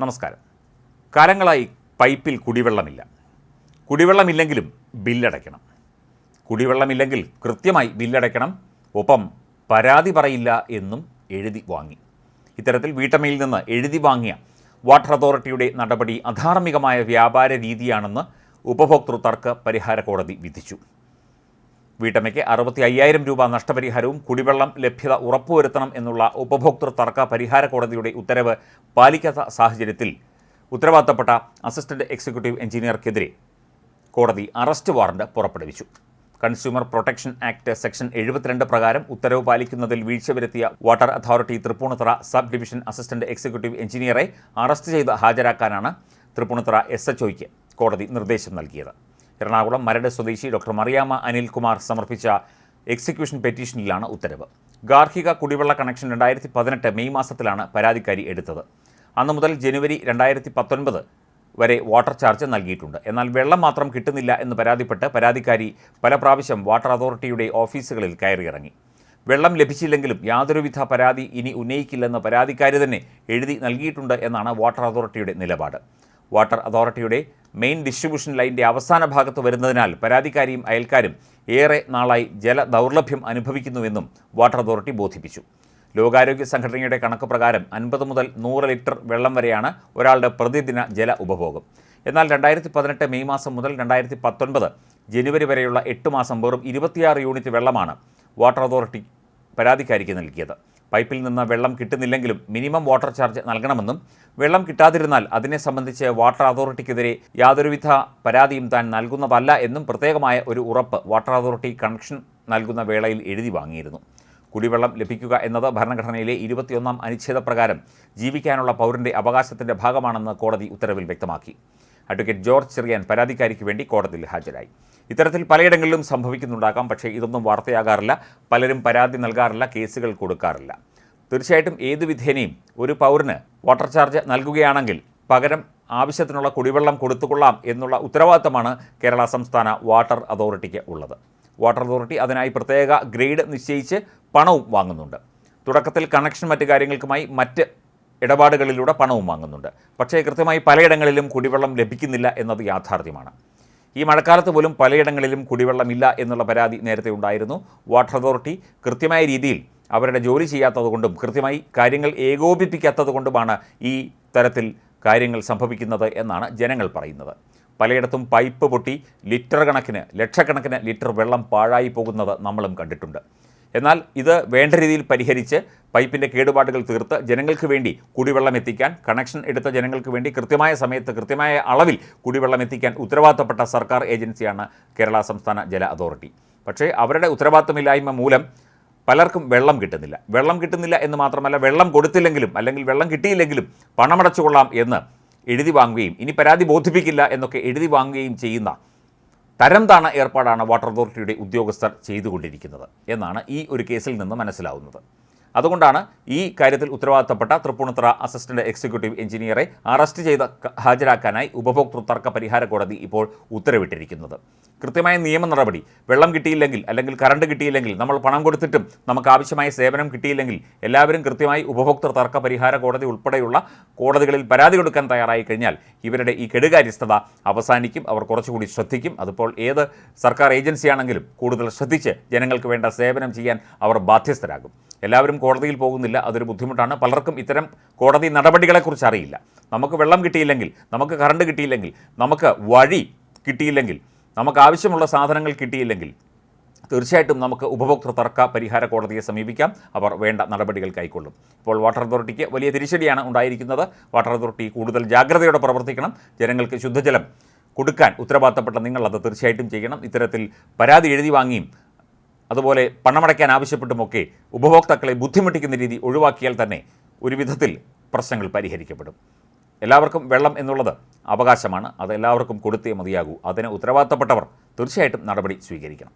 നമസ്കാരം. കാലങ്ങളായി പൈപ്പിൽ കുടിവെള്ളമില്ല. കുടിവെള്ളമില്ലെങ്കിലും ബില്ലടയ്ക്കണം. കുടിവെള്ളമില്ലെങ്കിൽ കൃത്യമായി ബില്ലടയ്ക്കണം. ഒപ്പം പരാതി പറയില്ല എന്നും എഴുതി വാങ്ങി. ഇത്തരത്തിൽ വീട്ടമ്മയിൽ നിന്ന് എഴുതി വാങ്ങിയ വാട്ടർ അതോറിറ്റിയുടെ നടപടി അധാർമികമായ വ്യാപാര രീതിയാണെന്ന് ഉപഭോക്തൃ തർക്ക പരിഹാര കോടതി വിധിച്ചു. വീട്ടമ്മയ്ക്ക് അറുപത്തി അയ്യായിരം രൂപ നഷ്ടപരിഹാരവും കുടിവെള്ളം ലഭ്യത ഉറപ്പുവരുത്തണം എന്നുള്ള ഉപഭോക്തൃ തർക്ക പരിഹാര കോടതിയുടെ ഉത്തരവ് പാലിക്കാത്ത സാഹചര്യത്തിൽ ഉത്തരവാദിത്തപ്പെട്ട അസിസ്റ്റന്റ് എക്സിക്യൂട്ടീവ് എഞ്ചിനീയർക്കെതിരെ കോടതി അറസ്റ്റ് വാറണ്ട് പുറപ്പെടുവിച്ചു. കൺസ്യൂമർ പ്രൊട്ടക്ഷൻ ആക്ട് സെക്ഷൻ എഴുപത്തിരണ്ട് പ്രകാരം ഉത്തരവ് പാലിക്കുന്നതിൽ വീഴ്ച വരുത്തിയ water authority Tripunithura sub division assistant executive എഞ്ചിനീയറെ arrest ചെയ്ത് ഹാജരാക്കാനാണ് തൃപ്പൂണിത്തറ എസ് എച്ച് കോടതി നിർദ്ദേശം നൽകിയത്. എറണാകുളം മരട് സ്വദേശി ഡോക്ടർ മറിയാമ അനിൽകുമാർ സമർപ്പിച്ച എക്സിക്യൂഷൻ പെറ്റീഷനിലാണ് ഉത്തരവ്. ഗാർഹിക കുടിവെള്ള കണക്ഷൻ രണ്ടായിരത്തി പതിനെട്ട് മെയ് മാസത്തിലാണ് പരാതിക്കാരി എടുത്തത്. അന്നു മുതൽ ജനുവരി രണ്ടായിരത്തി പത്തൊൻപത് വരെ വാട്ടർ ചാർജ് നൽകിയിട്ടുണ്ട്. എന്നാൽ വെള്ളം മാത്രം കിട്ടുന്നില്ല എന്ന് പരാതിപ്പെട്ട് പരാതിക്കാരി പല പ്രാവശ്യം വാട്ടർ അതോറിറ്റിയുടെ ഓഫീസുകളിൽ കയറിയിറങ്ങി. വെള്ളം ലഭിച്ചില്ലെങ്കിലും യാതൊരുവിധ പരാതി ഇനി ഉന്നയിക്കില്ലെന്ന് പരാതിക്കാരി തന്നെ എഴുതി നൽകിയിട്ടുണ്ട് എന്നാണ് വാട്ടർ അതോറിറ്റിയുടെ നിലപാട്. വാട്ടർ അതോറിറ്റിയുടെ മെയിൻ ഡിസ്ട്രിബ്യൂഷൻ ലൈന്റെ അവസാന ഭാഗത്ത് വരുന്നതിനാൽ പരാതിക്കാരിയും അയൽക്കാരും ഏറെ നാളായി ജല ദൗർലഭ്യം അനുഭവിക്കുന്നുവെന്നും വാട്ടർ അതോറിറ്റി ബോധിപ്പിച്ചു. ലോകാരോഗ്യ സംഘടനയുടെ കണക്ക് പ്രകാരം അൻപത് മുതൽ നൂറ് ലിറ്റർ വെള്ളം വരെയാണ് ഒരാളുടെ പ്രതിദിന ജല ഉപഭോഗം. എന്നാൽ രണ്ടായിരത്തി പതിനെട്ട് മെയ് മാസം മുതൽ രണ്ടായിരത്തി പത്തൊൻപത് ജനുവരി വരെയുള്ള എട്ട് മാസം വെറും ഇരുപത്തിയാറ് യൂണിറ്റ് വെള്ളമാണ് വാട്ടർ അതോറിറ്റി പരാതിക്കാരിക്ക് നൽകിയത്. പൈപ്പിൽ നിന്ന് വെള്ളം കിട്ടുന്നില്ലെങ്കിലും മിനിമം വാട്ടർ ചാർജ് നൽകണമെന്നും വെള്ളം കിട്ടാതിരുന്നാൽ അതിനെ സംബന്ധിച്ച് വാട്ടർ അതോറിറ്റിക്കെതിരെ യാതൊരുവിധ പരാതിയും താൻ നൽകുന്നതല്ല എന്നും പ്രത്യേകമായ ഒരു ഉറപ്പ് വാട്ടർ അതോറിറ്റി കണക്ഷൻ നൽകുന്ന വേളയിൽ എഴുതി വാങ്ങിയിരുന്നു. കുടിവെള്ളം ലഭിക്കുക എന്നത് ഭരണഘടനയിലെ ഇരുപത്തിയൊന്നാം അനുച്ഛേദപ്രകാരം ജീവിക്കാനുള്ള പൗരന്റെ അവകാശത്തിന്റെ ഭാഗമാണെന്ന് കോടതി ഉത്തരവിൽ വ്യക്തമാക്കി. അഡ്വക്കേറ്റ് ജോർജ് ചെറിയാൻ പരാതിക്കാരിക്ക് വേണ്ടി കോടതിയിൽ ഹാജരായി. ഇത്തരത്തിൽ പലയിടങ്ങളിലും സംഭവിക്കുന്നുണ്ടാകാം. പക്ഷേ ഇതൊന്നും വാർത്തയാകാറില്ല. പലരും പരാതി നൽകാറില്ല. കേസുകൾ കൊടുക്കാറില്ല. തീർച്ചയായിട്ടും ഏതു വിധേനയും ഒരു പൗരന് വാട്ടർ ചാർജ് നൽകുകയാണെങ്കിൽ പകരം ആവശ്യത്തിനുള്ള കുടിവെള്ളം കൊടുത്തുകൊള്ളാം എന്നുള്ള ഉത്തരവാദിത്തമാണ് കേരള സംസ്ഥാന വാട്ടർ അതോറിറ്റിക്ക് ഉള്ളത്. വാട്ടർ അതോറിറ്റി അതിനായി പ്രത്യേക ഗ്രേഡ് നിശ്ചയിച്ച് പണവും വാങ്ങുന്നുണ്ട്. തുടക്കത്തിൽ കണക്ഷൻ മറ്റു കാര്യങ്ങൾക്കുമായി മറ്റ് ഇടപാടുകളിലൂടെ പണവും വാങ്ങുന്നുണ്ട്. പക്ഷേ കൃത്യമായി പലയിടങ്ങളിലും കുടിവെള്ളം ലഭിക്കുന്നില്ല എന്നത് യാഥാർത്ഥ്യമാണ്. ഈ മഴക്കാലത്ത് പോലും പലയിടങ്ങളിലും കുടിവെള്ളമില്ല എന്നുള്ള പരാതി നേരത്തെ ഉണ്ടായിരുന്നു. വാട്ടർ അതോറിറ്റി കൃത്യമായ രീതിയിൽ അവരുടെ ജോലി ചെയ്യാത്തതുകൊണ്ടും കൃത്യമായി കാര്യങ്ങൾ ഏകോപിപ്പിക്കാത്തതുകൊണ്ടുമാണ് ഈ തരത്തിൽ കാര്യങ്ങൾ സംഭവിക്കുന്നത് എന്നാണ് ജനങ്ങൾ പറയുന്നത്. പലയിടത്തും പൈപ്പ് പൊട്ടി ലിറ്റർ കണക്കിന് ലക്ഷക്കണക്കിന് ലിറ്റർ വെള്ളം പാഴായി പോകുന്നത് നമ്മളും കണ്ടിട്ടുണ്ട്. എന്നാൽ ഇത് വേണ്ട രീതിയിൽ പരിഹരിച്ച് പൈപ്പിന്റെ കേടുപാടുകൾ തീർത്ത് ജനങ്ങൾക്ക് വേണ്ടി കുടിവെള്ളം എത്തിക്കാൻ കണക്ഷൻ എടുത്ത ജനങ്ങൾക്ക് വേണ്ടി കൃത്യമായ സമയത്ത് കൃത്യമായ അളവിൽ കുടിവെള്ളം എത്തിക്കാൻ ഉത്തരവാദിത്തപ്പെട്ട സർക്കാർ ഏജൻസിയാണ് കേരള സംസ്ഥാന ജല അതോറിറ്റി. പക്ഷേ അവരുടെ ഉത്തരവാദിത്തമില്ലായ്മ മൂലം പലർക്കും വെള്ളം കിട്ടുന്നില്ല. വെള്ളം കിട്ടുന്നില്ല എന്ന് മാത്രമല്ല വെള്ളം കൊടുത്തില്ലെങ്കിലും അല്ലെങ്കിൽ വെള്ളം കിട്ടിയില്ലെങ്കിലും പണമടച്ചുകൊള്ളാം എന്ന് എഴുതി വാങ്ങുകയും ഇനി പരാതി ബോധിപ്പിക്കില്ല എന്നൊക്കെ എഴുതി വാങ്ങുകയും ചെയ്യുന്ന തരം താണ ഏർപ്പാടാണ് വാട്ടർ അതോറിറ്റിയുടെ ഉദ്യോഗസ്ഥർ ചെയ്തുകൊണ്ടിരിക്കുന്നത് എന്നാണ് ഈ ഒരു കേസിൽ നിന്ന് മനസ്സിലാവുന്നത്. അതുകൊണ്ടാണ് ഈ കാര്യത്തിൽ ഉത്തരവാദിത്തപ്പെട്ട തൃപ്പൂണിത്തറ അസിസ്റ്റന്റ് എക്സിക്യൂട്ടീവ് എഞ്ചിനീയറെ അറസ്റ്റ് ചെയ്ത് ഹാജരാക്കാനായി ഉപഭോക്തൃ തർക്ക പരിഹാര കോടതി ഇപ്പോൾ ഉത്തരവിട്ടിരിക്കുന്നത്. കൃത്യമായ നിയമ നടപടി വെള്ളം കിട്ടിയില്ലെങ്കിൽ അല്ലെങ്കിൽ കറണ്ട് കിട്ടിയില്ലെങ്കിൽ നമ്മൾ പണം കൊടുത്തിട്ടും നമുക്ക് ആവശ്യമായ സേവനം കിട്ടിയില്ലെങ്കിൽ എല്ലാവരും കൃത്യമായി ഉപഭോക്തൃ തർക്ക പരിഹാര കോടതി ഉൾപ്പെടെയുള്ള കോടതികളിൽ പരാതി കൊടുക്കാൻ തയ്യാറായി കഴിഞ്ഞാൽ ഇവരുടെ ഈ കെടുകാര്യസ്ഥത അവസാനിക്കും അവർ കുറച്ചുകൂടി ശ്രദ്ധിക്കും. അതിപ്പോൾ ഏത് സർക്കാർ ഏജൻസിയാണെങ്കിലും കൂടുതൽ ശ്രദ്ധിച്ച് ജനങ്ങൾക്ക് വേണ്ട സേവനം ചെയ്യാൻ അവർ ബാധ്യസ്ഥരാകും. എല്ലാവരും കോടതിയിൽ പോകുന്നില്ല അതൊരു ബുദ്ധിമുട്ടാണ്. പലർക്കും ഇത്തരം കോടതി നടപടികളെക്കുറിച്ച് അറിയില്ല. നമുക്ക് വെള്ളം കിട്ടിയില്ലെങ്കിൽ നമുക്ക് കറണ്ട് കിട്ടിയില്ലെങ്കിൽ നമുക്ക് വഴി കിട്ടിയില്ലെങ്കിൽ നമുക്ക് ആവശ്യമുള്ള സാധനങ്ങൾ കിട്ടിയില്ലെങ്കിൽ തീർച്ചയായിട്ടും നമുക്ക് ഉപഭോക്തൃ തർക്ക പരിഹാര കോടതിയെ സമീപിക്കാം. അവർ വേണ്ട നടപടികൾ കൈക്കൊള്ളും. ഇപ്പോൾ വാട്ടർ അതോറിറ്റിക്ക് വലിയ തിരിച്ചടിയാണ് ഉണ്ടായിരിക്കുന്നത്. വാട്ടർ അതോറിറ്റി കൂടുതൽ ജാഗ്രതയോടെ പ്രവർത്തിക്കണം. ജനങ്ങൾക്ക് ശുദ്ധജലം കൊടുക്കാൻ ഉത്തരവാദിത്തപ്പെട്ട നിങ്ങൾ അത് തീർച്ചയായിട്ടും ചെയ്യണം. ഇത്തരത്തിൽ പരാതി എഴുതി വാങ്ങിയും അതുപോലെ പണമടയ്ക്കാൻ ആവശ്യപ്പെട്ടുമൊക്കെ ഉപഭോക്താക്കളെ ബുദ്ധിമുട്ടിക്കുന്ന രീതി ഒഴിവാക്കിയാൽ തന്നെ ഒരു വിധത്തിൽ പ്രശ്നങ്ങൾ പരിഹരിക്കപ്പെടും. എല്ലാവർക്കും വെള്ളം എന്നുള്ളത് അവകാശമാണ്. അത് എല്ലാവർക്കും കൊടുത്തേ മതിയാകൂ. അതിന് ഉത്തരവാദിത്തപ്പെട്ടവർ തീർച്ചയായിട്ടും നടപടി സ്വീകരിക്കണം.